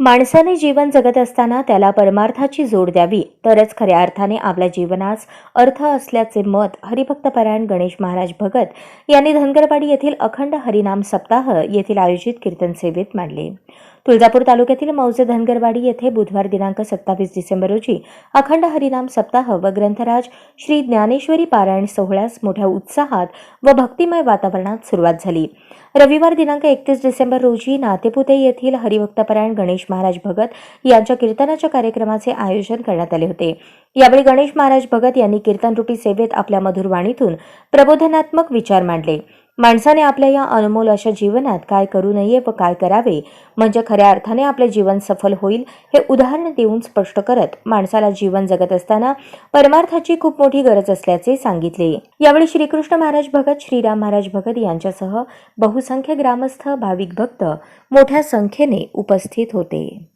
माणसाने जीवन जगत असताना त्याला परमार्थाची जोड द्यावी. तरच खऱ्या अर्थाने आपल्या जीवनास अर्थ असल्याचे मत हरिभक्तपरायण गणेश महाराज भगत यांनी धनगरवाडी येथील अखंड हरिनाम सप्ताह येथील आयोजित कीर्तन सेवेत मांडले. तुळजापूर तालुक्यातील मौजे धनगरवाडी येथे बुधवार दिनांक सत्तावीस डिसेंबर रोजी अखंड हरिनाम सप्ताह व ग्रंथराज श्री ज्ञानेश्वरी पारायण सोहळ्यास मोठ्या उत्साहात व भक्तिमय वातावरणात सुरुवात झाली. रविवार दिनांक एकतीस डिसेंबर रोजी नातेपुते येथील हरिभक्तपरायण गणेश महाराज भगत यांच्या कीर्तनाच्या कार्यक्रमाचे आयोजन करण्यात आले होते. यावेळी गणेश महाराज भगत यांनी कीर्तनरूपी सेवेत आपल्या मधुरवाणीतून प्रबोधनात्मक विचार मांडले. माणसाने आपल्या या अनमोल अशा जीवनात काय करू नये व काय करावे म्हणजे खऱ्या अर्थाने आपले जीवन सफल होईल हे उदाहरण देऊन स्पष्ट करत माणसाला जीवन जगत असताना परमार्थाची खूप मोठी गरज असल्याचे सांगितले. यावेळी श्रीकृष्ण महाराज भगत श्रीराम महाराज भगत यांच्यासह बहुसंख्य ग्रामस्थ भाविक भक्त मोठ्या संख्येने उपस्थित होते.